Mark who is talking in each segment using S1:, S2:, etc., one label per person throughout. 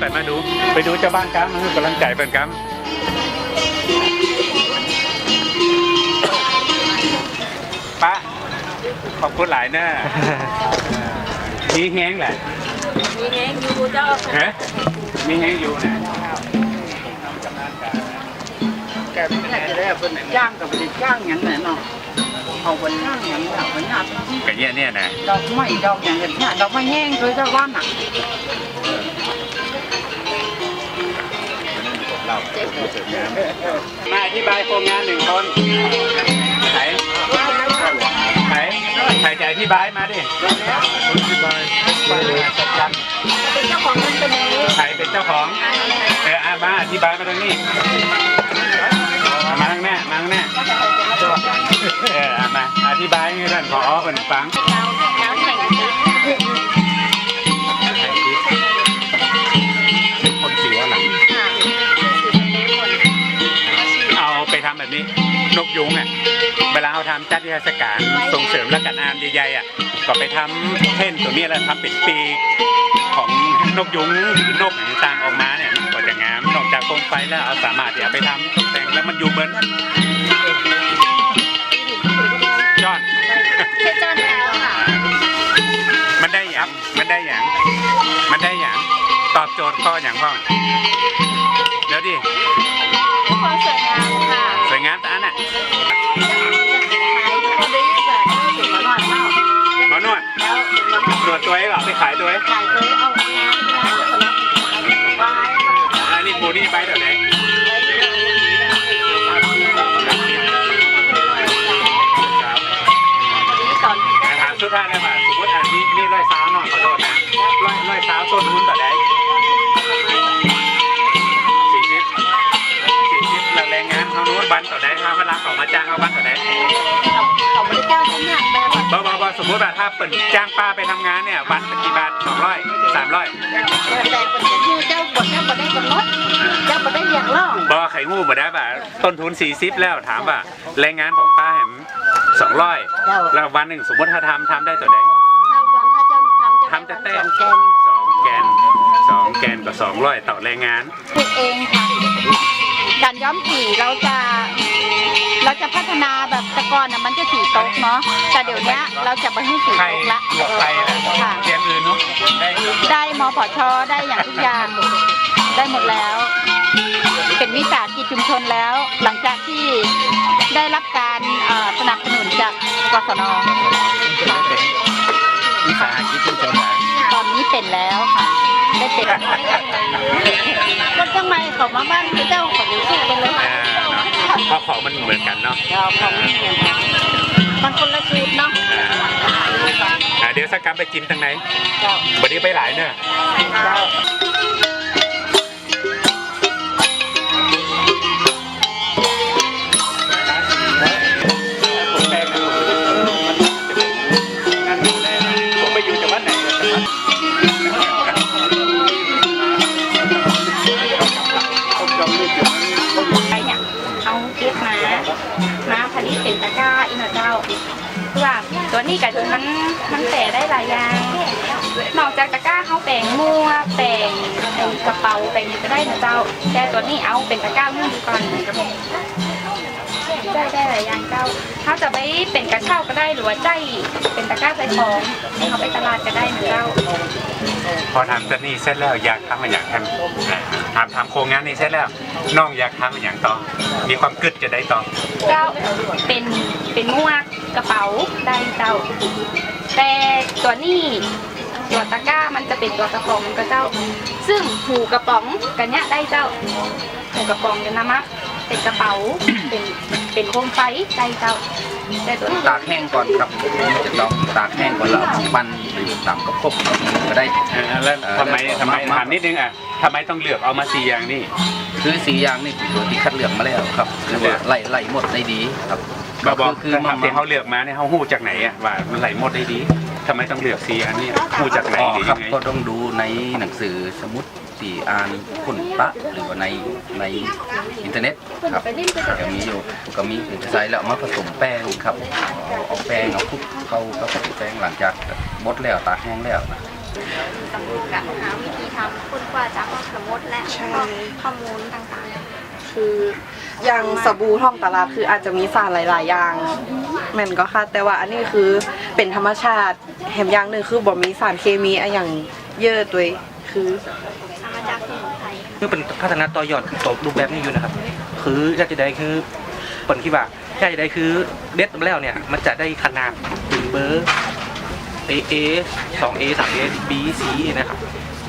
S1: กกรรมก่อนมาดู ไป
S2: ดูเจ้าบ้านกัมมันกำลังใจเป็นกัมป้าขอบคุณหลายเนอะมีแห้งแหละ
S3: มีแห้งอยู่เจ้า
S2: เฮ้มีแห้งอยู่นะ
S4: แกไม่ได้จะได้เป็นจ้างกับไปจ้างอย่างนั้นเนาะเอาไปจ้างอย่างนั้นไปงาน
S2: กันเนี่ยเนี่ยนะ
S4: ดอกไม้ดอกอย่างเงี้ยดอกไม้แห้งเลยเจ้าบ้านอะ
S2: มาอธิบายโครงงานหนึ่งคนไหนไหนใครจะอธิบายมาดิอธิบาย
S3: เป็นเจ้าของมันเป็นอย่างนี้
S2: ใครเป็นเจ้าของเอออามาอธิบายมาตรงนี้เอามาข้างหน้ามาข้างหน้าเออเอามาอธิบายให้ท่านผอเป็นฟัง
S3: นี้
S2: นกยุงอะ เวลาเขาทำจัดนิทรรศการส่งเสริมและกันอามใหญ่ๆอะ ก็ไปทำเท่นตัวนี้แล้วทำเป็นปีกของนกยุงหรือนกต่างๆออกมาเนี่ยมันก็จะงามนอกจากโคมไฟแล้วเอาสามารถที่เอาไปทำตกแต่งแล้วมันอยู่เหมือนยอด
S3: เพชรจ้าแล้วค่ะ
S2: มันได้อย่างมันได้อย่างมันได้อย่างตอบโจทย์ข้ออย่างพ่อเดี๋ยวดิ
S3: ความสวยงามค่ะ
S2: สวยงามแต่อันน่ะ จ้างเขาบันต่อไหน
S3: เขาไม่ได้จ้างคนหนักแบบ
S2: บอบอบอสมมติว่าถ้าเปิดจ้างป้าไปทำงานเนี่ยวันเป็นกี่บาทสองร้อยสามร้อย
S3: แต่คนที่เจ้าบทเจ้าบทได้กำหนดเจ้าบทได้เรียกร้อง
S2: บอไข่งูบ่ได้ป่ะต้นทุนสี่สิบแล้วถามว่าแรงงานของป้าแหมสองร้อย
S3: เจ้า
S2: แล้ววันหนึ่งสมมติถ้าทำทำได้ตัวไหน
S3: ถ้าวันถ้าเจ้าทำ
S2: ทำจะเต้น
S3: สองแกน
S2: สองแกนสองแกนกับสองร้อยต่อแรงงาน
S3: คือเองค่ะ การย้อมสีเราจะเราจะพัฒนาแบบแต่ก่อนน่ะมันจะสีตกเนาะแต่เดี๋ยวเนี้ยเราจะไม่ให้สี
S2: ใคร
S3: ตกละ
S2: หลวกใครนะ
S3: ค่ะ
S2: เรียนอื่นเนาะได้
S3: ได้มผชได้อย่างทุกอย่างได้หมดแล้ว เป็นวิสาหกิจชุมชนแล้ว หลังจากที่ได้รับการเอ่อสนับสนุนจากกศนค่ะ
S2: วิสาหกิจชุมชนนะ
S3: ตอนนี้เป็นแล้วค่ะ ได้เป็นก็ทำไมเขามาบ้านเจ้าข
S2: ของมันเหมือนกันเนาะ
S3: เราของมันคนละสูตรเนาะ
S2: อ่าอ่าเดี๋ยวสักกรรมไปกินทางไหน
S3: เจ้า
S2: วันนี้ไปหลายเนอะ นี้
S5: กับมันมันแปลได้หลายอย่างนอกจากตะกร้าเขาแปลงมัวแปลงเป็นกระเป๋าแปลงนี้ก็ได้นะเจ้า แต่ตัวนี้เอาเป็นตะกร้าเมื่อดีก่อนได้ได้หลายอย่างเจ้าเขาจะไปเป็นกระเช้าก็ได้หรือว่าใจเป็นตะกร้าใส่ของเขาไปตลาดก็ได้นะเจ้า
S2: พอทำตัวนี้เสร็จแล้วอยากทำอะไรอยากทำทำทำโครงงานนี้เสร็จแล้วน้องอยากทำอะไรอย่างต่อมีความกึดจะได้ต่อ
S5: เจ้าเป็นเป็นหมวกกระเป๋า ได้เจ้า แต่ตัวนี้ตัวตะกร้ามันจะเป็นตัวกระป๋องก็เจ้า ซึ่งหูกระป๋องกันเนี้ยได้เจ้าหูกระป๋องจะนำมาเป็นกระเป๋าเป็นเป็นโคมไฟได้เจ้าแต่ตัวนี้
S6: ตากแห้งก่อนครับจะต้องตากแห้งก่อนแล้วเอาปั้นหรือตำกับพวกก็ได้
S2: เออแล้ว
S6: เออ
S2: ทำไม
S6: แล้ว
S2: ทำไม
S6: มา
S2: ถามนิดนึงอะทำไมต้องเลือกเอามาสี่อย่างนี่
S6: คือสียางนี่เป็นตัวที่คัดเลือกมาแล้วครับคือว่าไล่ไล่หมดได้ดีครับ
S2: ก็บอก
S6: คือ
S2: ถ้า
S6: มา
S2: ทำที่เขาเลือกมาเนี่ยเขาหู้จากไหนอะว่ามันไหลหมดได้ดีทำไมต้องเลือกสีอันนี้หู้จากไหน
S6: อ๋อ
S2: หรือ
S6: ครั
S2: ยั
S6: บ
S2: งไง
S6: ก็ต้องดูในหนังสือสมุดที่อ่านคุณปะหรือว่าในในอินเทอร์เน็ตครับจะมีอยู่ก็มีถึงจะใช้แล้วเอามาผสมแป้งครับเอาเอาแป้งเอาคลุกเข้าเข้ากับแป้งหลังจากบดแล้วตากแห้งแล้วนะ
S5: สำรวจกันหาวิธีทำคุณกว่าจากข้อสมมติและข้อข้อมูลต่างๆ
S7: คืออย่างสบู่ท่องตลาดคืออาจจะมีสารหลาย ๆ อย่างแม่นก็ค่ะ แต่ว่าอันนี้คือเป็นธรรมชาติแถมอย่างหนึ่งคือบ่มีสารเคมีอะอย่างเยอะด้วยคือ
S5: ทำมาจากสมุนไพร
S8: คือเป็นพัฒนาต่อยอดตัวรูปแบบนี้อยู่นะครับ คืออยากจะได้คือผลที่ว่าอยากจะได้คือเด็ดมาแล้วเนี่ย มันจะได้ขนาดเป็นเบอร์ A A 2 A 3 A B C นะครับ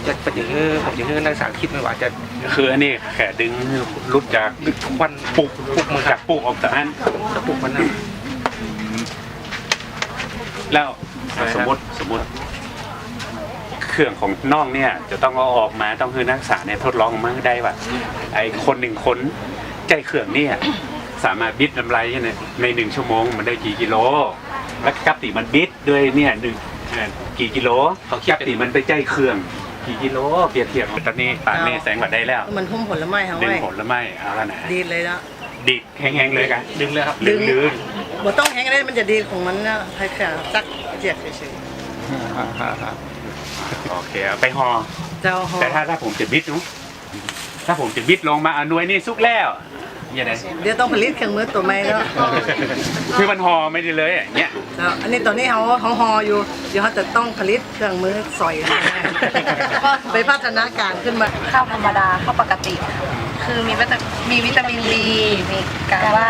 S8: จะเป็นอย่างนี้ผมอย่างนี้นักศึกษาคิดไม่ว่าจะ
S2: คืออันนี้แค่ดึงรุดจาก
S8: ทุกวันปลูกปลูกมือค
S2: จากปลูกออกจากนั้น
S8: จะปลูกมันนะ
S2: แล้วสมมติสมมติเครื่องของน้องเนี่ย จะต้องเอาออกมาต้องให้นักศึกษาเนี่ยทดลองมาได้ว่าไอคนหนึ่งคนใจเครื่องเนี่ยสามารถบิดน้ำลายเนี่ยในหนึ่งชั่วโมงมันได้กี่กิโล แล้วกับติมันบิดด้วยเนี่ยหนึ่งกี่กิโลกับติมันไปใจเครื่อง กี่กิโลเปรียบเทียบตอนนี้ป่านนี้แสงกว่าได้แล้ว
S9: มันหุ้มผลไม้เขา
S2: ดึง
S9: ไว้
S2: ผลไม้เอาละนะ
S9: ดีดเลยนะ
S2: ดิดแห้งๆเลยกัน
S8: ดึงเลยครับ
S2: ลื่น
S9: บ่ต้องแห้งได้มันจะดีดของมันนะใครแค่จักเจียกเฉย
S2: ๆโอเคเอาไปห่อ
S9: ๆเจ้าหอ
S2: แต่ถ้าถ้าผมจะบิดเนอะถ้าผมจะบิดลงมาเอาหน่วยนี่สุกแล้วอย่างไร
S9: เดี๋ยวต้องผลิตเครื่องมือตัวใหม่แล้ว
S2: คือมันห่อไม่ได้เลยอย่างเงี้ย
S9: เจ้าอันนี้ตอนนี้เขาเขาหออยู่ เดี๋ยวเขาจะต้องผลิตเครื่องมือสอยมา ไปพัฒนาการขึ้นมา
S7: ข้าวธรรมดาข้าวปกติ คือมีวิตามีวิตามินดีมีกาว่า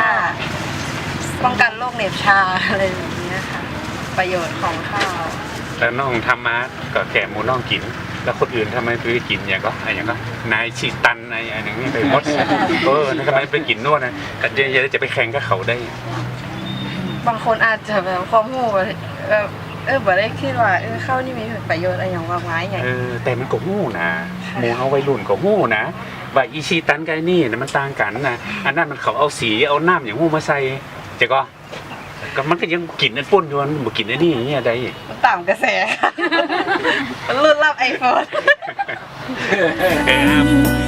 S7: ป้องกันโรคเหน็บชาอะไรแบบนี้ค่ะประโยชน์ของข้าว
S2: แล้วน้องทำมาก็แก่หมูน้องกิน แล้วคนอื่นทำไมไปกินอย่างก็อะไรอย่างก็นายชีตันนายอะไรอย่างนี้ไปหมดเออทำไมไปกินนวดนะกันจะจะไปแข่งกับเขาได้
S7: บางคนอาจจะแบบความหูแบบแบบ เออบ่ได้คิดว่าเออข้าวนี่มีประโยชน์อะไรอย่างมากมายไง
S2: เออแต่มันก็หู้นะหมูเอาไว้รุ่นก็หู้นะว่าอีชีตันกับไอ้นี่นะมันต่างกันนะอันนั้นมันเขาเอาสีเอาน้ำอย่างหู้มาใส่เจ๊ก็ก็มันก็ยังกินนั่นปุ้นอยู่มันบ่กินไอ้นี่อย่างเงี้ยได้
S7: ตามกระแสรุ่นรับไอโฟน
S2: เออ